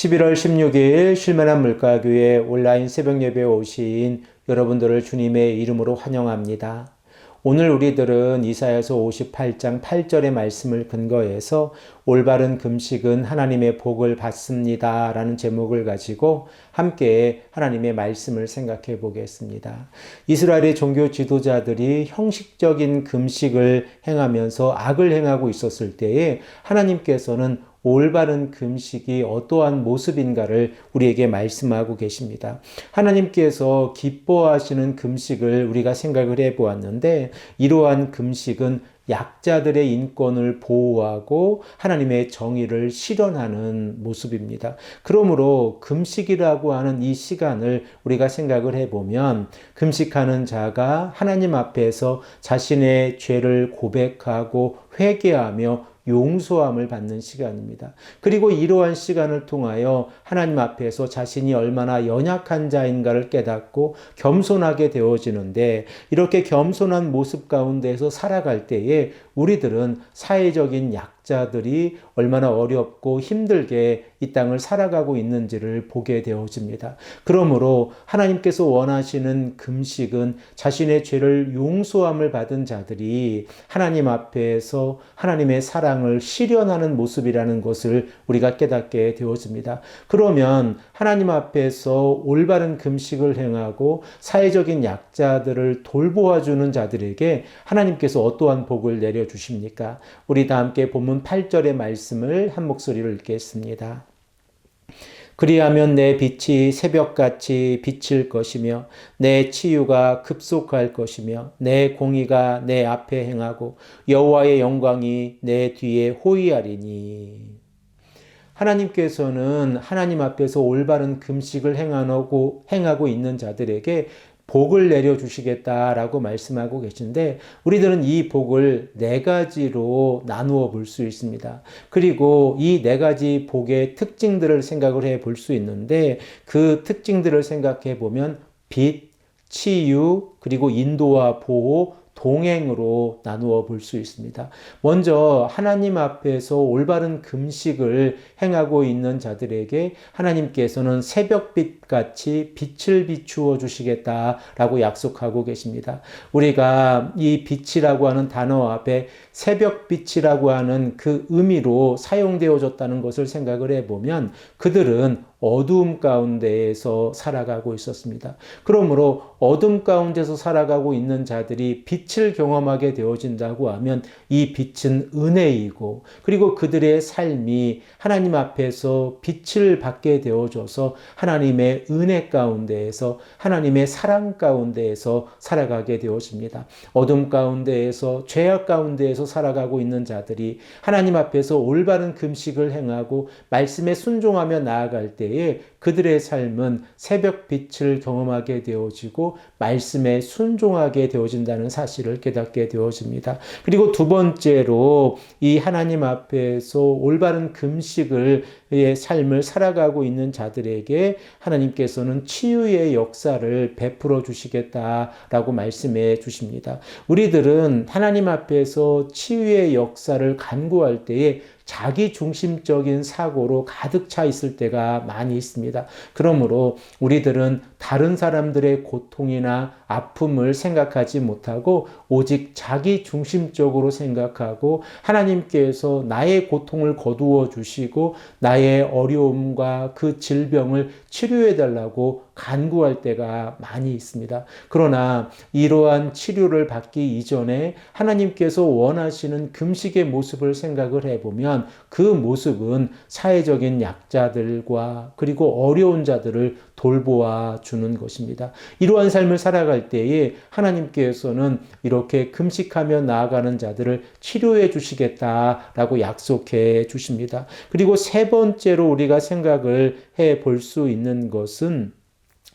11월 16일 쉴만한 물가교회 온라인 새벽 예배에 오신 여러분들을 주님의 이름으로 환영합니다. 오늘 우리들은 이사야서 58장 8절의 말씀을 근거해서 올바른 금식은 하나님의 복을 받습니다. 라는 제목을 가지고 함께 하나님의 말씀을 생각해 보겠습니다. 이스라엘의 종교 지도자들이 형식적인 금식을 행하면서 악을 행하고 있었을 때에 하나님께서는 올바른 금식이 어떠한 모습인가를 우리에게 말씀하고 계십니다. 하나님께서 기뻐하시는 금식을 우리가 생각을 해 보았는데 이러한 금식은 약자들의 인권을 보호하고 하나님의 정의를 실현하는 모습입니다. 그러므로 금식이라고 하는 이 시간을 우리가 생각을 해보면 금식하는 자가 하나님 앞에서 자신의 죄를 고백하고 회개하며 용서함을 받는 시간입니다. 그리고 이러한 시간을 통하여 하나님 앞에서 자신이 얼마나 연약한 자인가를 깨닫고 겸손하게 되어지는데 이렇게 겸손한 모습 가운데서 살아갈 때에 우리들은 사회적인 약자들이 얼마나 어렵고 힘들게 이 땅을 살아가고 있는지를 보게 되어집니다. 그러므로 하나님께서 원하시는 금식은 자신의 죄를 용서함을 받은 자들이 하나님 앞에서 하나님의 사랑을 실현하는 모습이라는 것을 우리가 깨닫게 되어집니다. 그러면 하나님 앞에서 올바른 금식을 행하고 사회적인 약자들을 돌보아주는 자들에게 하나님께서 어떠한 복을 내려 주십니까? 우리 다 함께 본문 8절의 말씀을 한 목소리로 읽겠습니다. 그리하면 내 빛이 새벽같이 비칠 것이며 내 치유가 급속할 것이며 내 공의가 내 앞에 행하고 여호와의 영광이 내 뒤에 호위하리니 하나님께서는 하나님 앞에서 올바른 금식을 행하고 행하고 있는 자들에게 복을 내려 주시겠다라고 말씀하고 계신데 우리들은 이 복을 네 가지로 나누어 볼 수 있습니다. 그리고 이 네 가지 복의 특징들을 생각을 해 볼 수 있는데 그 특징들을 생각해 보면 빛, 치유, 그리고 인도와 보호, 동행으로 나누어 볼 수 있습니다. 먼저 하나님 앞에서 올바른 금식을 행하고 있는 자들에게 하나님께서는 새벽빛 같이 빛을 비추어 주시겠다라고 약속하고 계십니다. 우리가 이 빛이라고 하는 단어 앞에 새벽빛이라고 하는 그 의미로 사용되어졌다는 것을 생각을 해보면 그들은 어두움 가운데에서 살아가고 있었습니다. 그러므로 어둠 가운데서 살아가고 있는 자들이 빛을 경험하게 되어진다고 하면 이 빛은 은혜이고 그리고 그들의 삶이 하나님 앞에서 빛을 받게 되어져서 하나님의 은혜 가운데에서 하나님의 사랑 가운데에서 살아가게 되어집니다. 어둠 가운데에서 죄악 가운데에서 살아가고 있는 자들이 하나님 앞에서 올바른 금식을 행하고 말씀에 순종하며 나아갈 때 때에 그들의 삶은 새벽 빛을 경험하게 되어지고 말씀에 순종하게 되어진다는 사실을 깨닫게 되어집니다. 그리고 두 번째로 이 하나님 앞에서 올바른 금식을 의 삶을 살아가고 있는 자들에게 하나님께서는 치유의 역사를 베풀어 주시겠다라고 말씀해 주십니다. 우리들은 하나님 앞에서 치유의 역사를 간구할 때에 자기 중심적인 사고로 가득 차 있을 때가 많이 있습니다. 그러므로 우리들은 다른 사람들의 고통이나 아픔을 생각하지 못하고 오직 자기 중심적으로 생각하고 하나님께서 나의 고통을 거두어 주시고 나의 어려움과 그 질병을 치료해 달라고 간구할 때가 많이 있습니다. 그러나 이러한 치료를 받기 이전에 하나님께서 원하시는 금식의 모습을 생각을 해보면 그 모습은 사회적인 약자들과 그리고 어려운 자들을 돌보아 주는 것입니다. 이러한 삶을 살아갈 때에 하나님께서는 이렇게 금식하며 나아가는 자들을 치료해 주시겠다라고 약속해 주십니다. 그리고 세 번째로 우리가 생각을 해 볼 수 있는 것은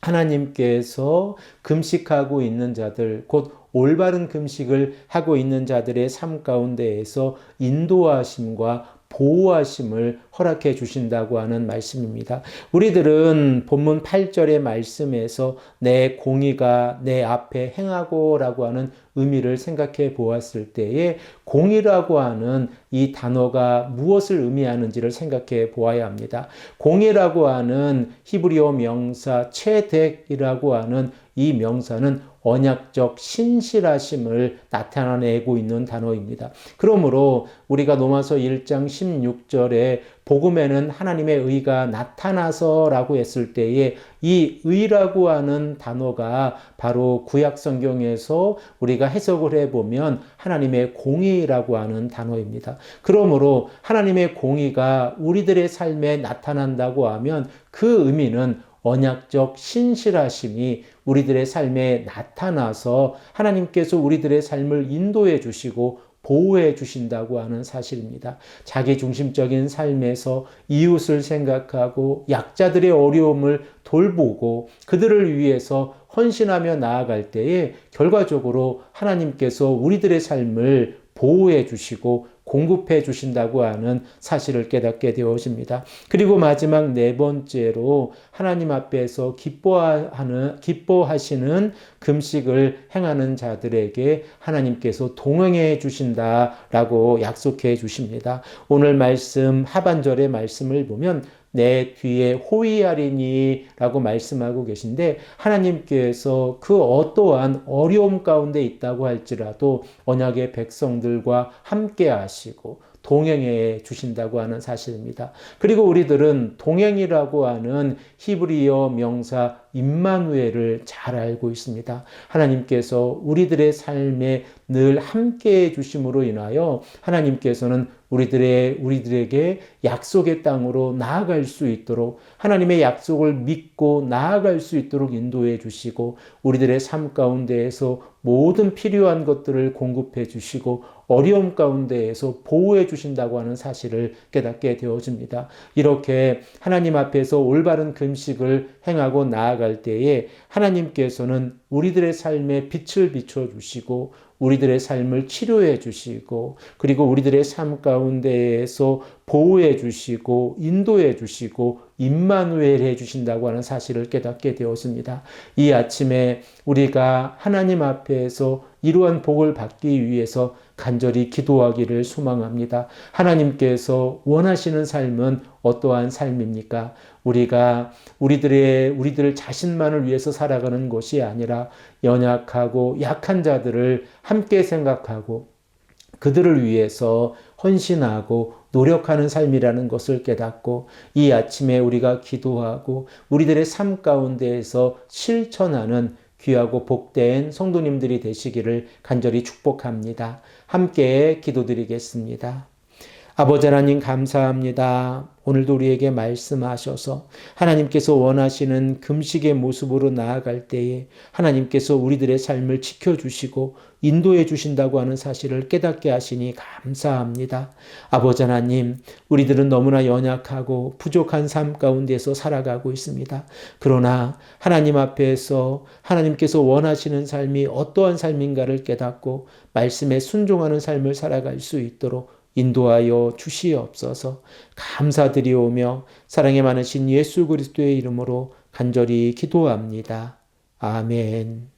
하나님께서 금식하고 있는 자들, 곧 올바른 금식을 하고 있는 자들의 삶 가운데에서 인도하심과 보호하심을 허락해 주신다고 하는 말씀입니다. 우리들은 본문 8절의 말씀에서 내 공의가 내 앞에 행하고 라고 하는 의미를 생각해 보았을 때에 공이라고 하는 이 단어가 무엇을 의미하는지를 생각해 보아야 합니다. 공이라고 하는 히브리어 명사 체덱이라고 하는 이 명사는 언약적 신실하심을 나타내고 있는 단어입니다. 그러므로 우리가 로마서 1장 16절에 복음에는 하나님의 의가 나타나서라고 했을 때에 이 의라고 하는 단어가 바로 구약 성경에서 우리가 해석을 해 보면 하나님의 공의라고 하는 단어입니다. 그러므로 하나님의 공의가 우리들의 삶에 나타난다고 하면 그 의미는 언약적 신실하심이 우리들의 삶에 나타나서 하나님께서 우리들의 삶을 인도해 주시고 보호해 주신다고 하는 사실입니다. 자기 중심적인 삶에서 이웃을 생각하고 약자들의 어려움을 돌보고 그들을 위해서 헌신하며 나아갈 때에 결과적으로 하나님께서 우리들의 삶을 보호해 주시고 공급해 주신다고 하는 사실을 깨닫게 되어집니다. 그리고 마지막 네 번째로 하나님 앞에서 기뻐하는 기뻐하시는 금식을 행하는 자들에게 하나님께서 동행해 주신다라고 약속해 주십니다. 오늘 말씀 하반절의 말씀을 보면 내 뒤에 호위하리니 라고 말씀하고 계신데 하나님께서 그 어떠한 어려움 가운데 있다고 할지라도 언약의 백성들과 함께 하시고 동행해 주신다고 하는 사실입니다. 그리고 우리들은 동행이라고 하는 히브리어 명사 임마누엘을 잘 알고 있습니다. 하나님께서 우리들의 삶에 늘 함께 해 주심으로 인하여 하나님께서는 우리들의 우리들에게 약속의 땅으로 나아갈 수 있도록 하나님의 약속을 믿고 나아갈 수 있도록 인도해 주시고 우리들의 삶 가운데에서 모든 필요한 것들을 공급해 주시고 어려움 가운데에서 보호해 주신다고 하는 사실을 깨닫게 되어집니다. 이렇게 하나님 앞에서 올바른 금식을 행하고 나아갈 때에 하나님께서는 우리들의 삶에 빛을 비춰 주시고 우리들의 삶을 치료해 주시고 그리고 우리들의 삶 가운데에서 보호해 주시고 인도해 주시고 임마누엘 해 주신다고 하는 사실을 깨닫게 되었습니다. 이 아침에 우리가 하나님 앞에서 이러한 복을 받기 위해서 간절히 기도하기를 소망합니다. 하나님께서 원하시는 삶은 어떠한 삶입니까? 우리가 우리들의 우리들 자신만을 위해서 살아가는 것이 아니라 연약하고 약한 자들을 함께 생각하고 그들을 위해서 헌신하고 노력하는 삶이라는 것을 깨닫고 이 아침에 우리가 기도하고 우리들의 삶 가운데에서 실천하는 귀하고 복된 성도님들이 되시기를 간절히 축복합니다. 함께 기도드리겠습니다. 아버지 하나님 감사합니다. 오늘도 우리에게 말씀하셔서 하나님께서 원하시는 금식의 모습으로 나아갈 때에 하나님께서 우리들의 삶을 지켜주시고 인도해 주신다고 하는 사실을 깨닫게 하시니 감사합니다. 아버지 하나님, 우리들은 너무나 연약하고 부족한 삶 가운데서 살아가고 있습니다. 그러나 하나님 앞에서 하나님께서 원하시는 삶이 어떠한 삶인가를 깨닫고 말씀에 순종하는 삶을 살아갈 수 있도록 인도하여 주시옵소서 감사드리오며 사랑에 많으신 예수 그리스도의 이름으로 간절히 기도합니다. 아멘.